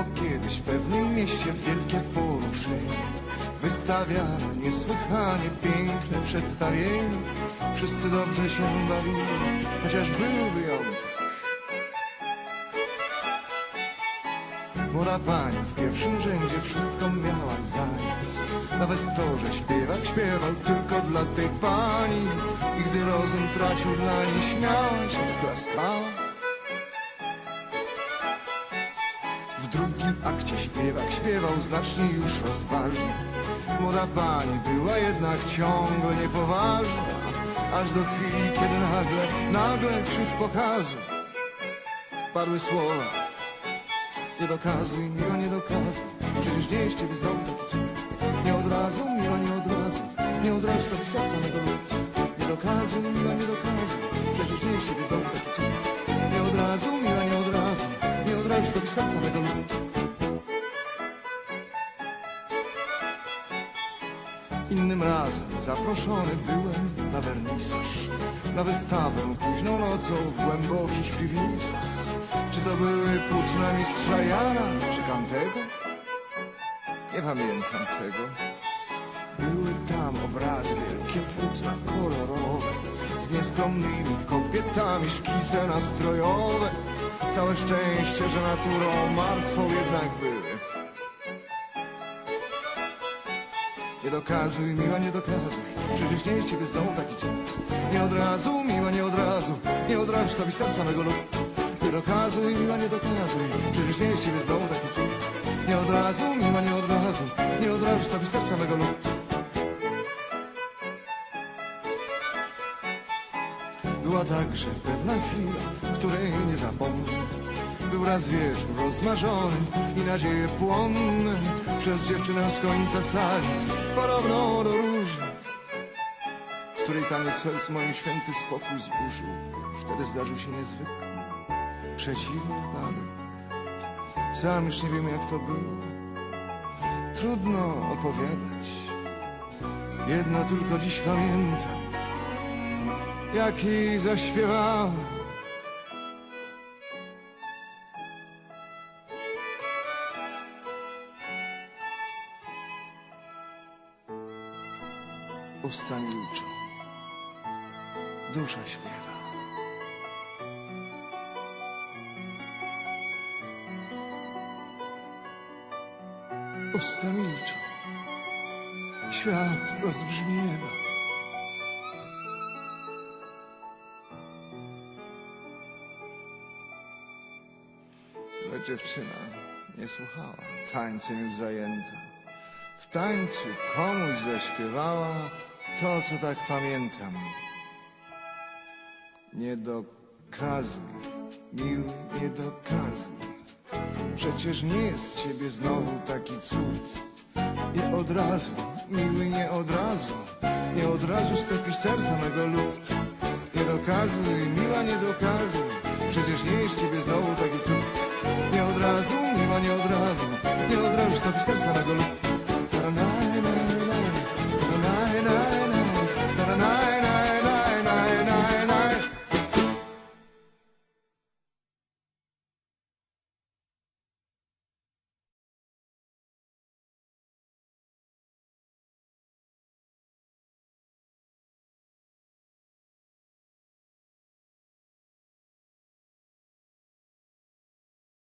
Było kiedyś w pewnym mieście wielkie poruszenie Wystawiano niesłychanie piękne przedstawienie. Wszyscy dobrze się bawili, chociaż był wyjątek. Młoda pani w pierwszym rzędzie wszystko miała zając. Nawet to, że śpiewak śpiewał tylko dla tej pani. I gdy rozum tracił dla niej śmiała się, klaskała W drugim akcie śpiewak śpiewał znacznie już rozważnie. Młoda pani była jednak ciągle niepoważna Aż do chwili, kiedy nagle, nagle wśród pokazu Padły słowa. Nie dokazuj, miła, nie dokazuj. Przecież nie jest ciebie znowu taki cud. Nie od razu, miła, nie od razu. Nie od razu to serca mego lud Nie dokazuj, miła, nie dokazuj. Przecież nie jest ciebie znowu mego lud Innym razem zaproszony byłem na wernisaż Na wystawę późną nocą w głębokich piwnicach. Czy to były płótna mistrza Jana czy Kantego? Nie pamiętam tego. Były tam obrazy wielkie, płótna kolorowe Z nieskromnymi kobietami, szkice nastrojowe Całe szczęście, że naturą martwą jednak były. Nie dokazuj, miła, nie dokazuj. Przecież nie jest ciebie znowu taki cud. Nie od razu, miła, nie od razu. Nie od razu tobie serca mego lud Nie dokazuj, miła, nie dokazuj. Przecież nie jest ciebie znowu taki cud. Nie od razu, miła, nie od razu. Nie od razu tobie serca mego lud Była także pewna chwila, której Był raz wieczór rozmarzony i nadzieje płonne Przez dziewczynę z końca sali, podobną do róży której taniec serc moim święty spokój zburzył. Wtedy zdarzył się niezwykły, przeciwny wypadek. Sam już nie wiem jak to było. Trudno opowiadać. Jedno tylko dziś pamiętam. Jak jej zaśpiewałem. Usta milczą, dusza śpiewa. Usta milczą, świat rozbrzmiewa. Dziewczyna nie słuchała, tańcem już zajęta. W tańcu komuś zaśpiewała to, co tak pamiętam. Nie dokazuj, miły, nie dokazuj. Przecież nie jest z ciebie znowu taki cud. Nie od razu, miły, nie od razu. Nie od razu stopisz serca mego lud. Nie dokazuj, miła, nie dokazuj. Przecież nie jest ciebie znowu taki cud. Nie od razu, miła, nie od razu. Nie od razu stopisz serca mego lud.